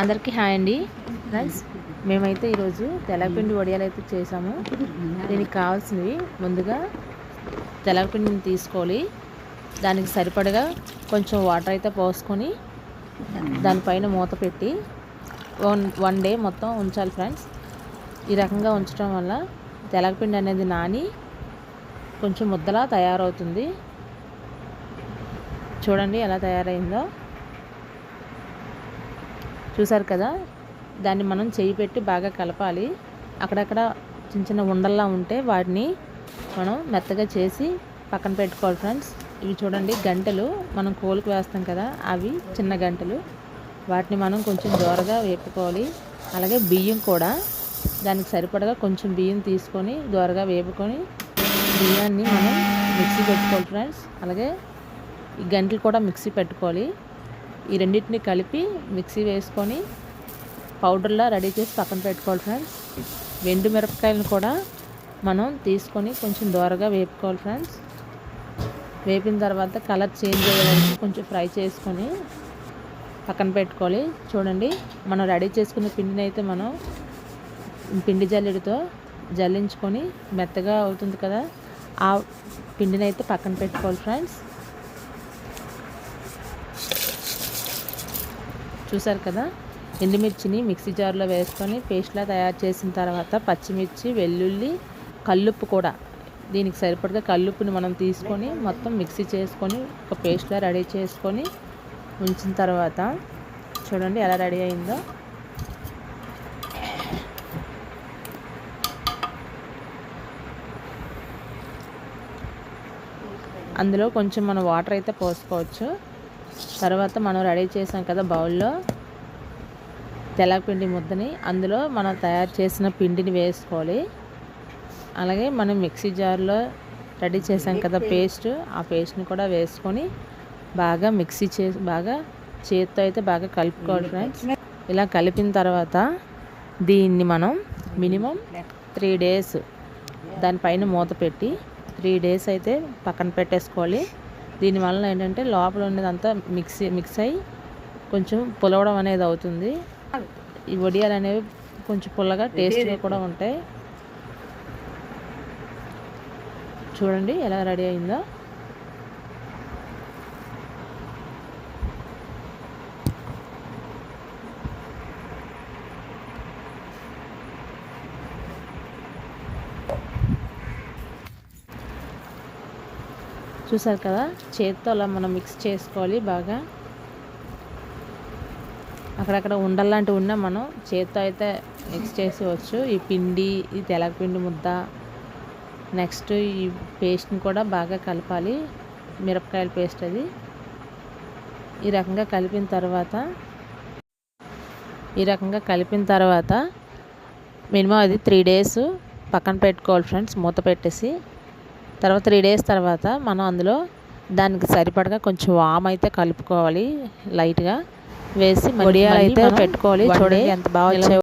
అందరికీ హాయ్ అండి. ఫ్రెండ్స్ మేమైతే ఈరోజు తెలగపిండి వడియాలు అయితే చేసాము. దీనికి కావాల్సినవి ముందుగా తెలగపిండిని తీసుకోవాలి. దానికి సరిపడగా కొంచెం వాటర్ అయితే పోసుకొని దానిపైన మూత పెట్టి వన్ వన్ డే మొత్తం ఉంచాలి ఫ్రెండ్స్. ఈ రకంగా ఉంచడం వల్ల తెలగపిండి అనేది నాని కొంచెం ముద్దలా తయారవుతుంది. చూడండి ఎలా తయారైందో. చూసారు కదా దాన్ని మనం చేయి పెట్టి బాగా కలపాలి. అక్కడక్కడ చిన్న చిన్న ఉండల్లా ఉంటే వాటిని మనం మెత్తగా చేసి పక్కన పెట్టుకోవాలి ఫ్రెండ్స్. ఇవి చూడండి గంటలు మనం కోలుకు వేస్తాం కదా అవి చిన్న గంటలు. వాటిని మనం కొంచెం దూరగా వేపుకోవాలి. అలాగే బియ్యం కూడా దానికి సరిపడగా కొంచెం బియ్యం తీసుకొని దూరగా వేపుకొని బియ్యాన్ని మనం మిక్సీ పెట్టుకోవాలి ఫ్రెండ్స్. అలాగే ఈ గంటలు కూడా మిక్సీ పెట్టుకోవాలి. ఈ రెండింటిని కలిపి మిక్సీ వేసుకొని పౌడర్లా రెడీ చేసి పక్కన పెట్టుకోవాలి ఫ్రెండ్స్. వెండు మిరపకాయలను కూడా మనం తీసుకొని కొంచెం దోరగా వేపుకోవాలి ఫ్రెండ్స్. వేపిన తర్వాత కలర్ చేంజ్ అయ్యేదానికి కొంచెం ఫ్రై చేసుకొని పక్కన పెట్టుకోవాలి. చూడండి మనం రెడీ చేసుకున్న పిండిని అయితే మనం పిండి జల్లెడితో జల్లించుకొని మెత్తగా అవుతుంది కదా ఆ పిండిని అయితే పక్కన పెట్టుకోవాలి ఫ్రెండ్స్. చూసారు కదా? ఎండుమిర్చిని మిక్సీ జార్లో వేసుకొని పేస్ట్లా తయారు చేసిన తర్వాత పచ్చిమిర్చి వెల్లుల్లి కల్లుప్పు కూడా. దీనికి సరిపడగా కల్లుప్పుని మనం తీసుకొని మొత్తం మిక్సీ చేసుకొని ఒక పేస్ట్లా రెడీ చేసుకొని ఉంచిన తర్వాత చూడండి ఎలా రెడీ అయిందో. అందులో కొంచెం మనం వాటర్ అయితే పోసుకోవచ్చు. తర్వాత మనం రెడీ చేసాం కదా బౌల్లో తెల్లపిండి ముద్దని. అందులో మనం తయారు చేసిన పిండిని వేసుకోవాలి. అలాగే మనం మిక్సీ జార్లో రెడీ చేసాం కదా పేస్ట్. ఆ పేస్ట్ని కూడా వేసుకొని బాగా మిక్సీ చేసి బాగా చేతితో అయితే బాగా కలుపుకోవాలి ఫ్రెండ్స్. ఇలా కలిపిన తర్వాత దీన్ని మనం మినిమం త్రీ డేస్ దానిపైన మూత పెట్టి త్రీ డేస్ అయితే పక్కన పెట్టేసుకోవాలి. దీనివల్ల ఏంటంటే లోపల ఉన్నదంతా మిక్సీ మిక్స్ అయ్యి కొంచెం పులవడం అనేది అవుతుంది. ఈ వడియాలు అనేవి కొంచెం పుల్లగా టేస్ట్గా కూడా ఉంటాయి. చూడండి ఎలా రెడీ అయిందో. చూసారు కదా? చేతితో అలా మనం మిక్స్ చేసుకోవాలి బాగా. అక్కడక్కడ ఉండల్లాంటివి ఉన్నా మనం చేతితో అయితే మిక్స్ చేసేవచ్చు ఈ పిండి ఈ తెలగపిండి ముద్ద నెక్స్ట్ ఈ పేస్ట్ని కూడా బాగా కలపాలి. మిరపకాయల పేస్ట్ అది. ఈ రకంగా కలిపిన తర్వాత ఈ రకంగా కలిపిన తర్వాత మినిమం అది త్రీ డేస్ పక్కన పెట్టుకోవాలి ఫ్రెండ్స్ మూత పెట్టేసి. తర్వాత త్రీ డేస్ తర్వాత మనం అందులో దానికి సరిపడగా కొంచెం వామ్ అయితే కలుపుకోవాలి లైట్గా వేసి వడియాలు అయితే పెట్టుకోవాలి. చూడండి ఎంత బాగా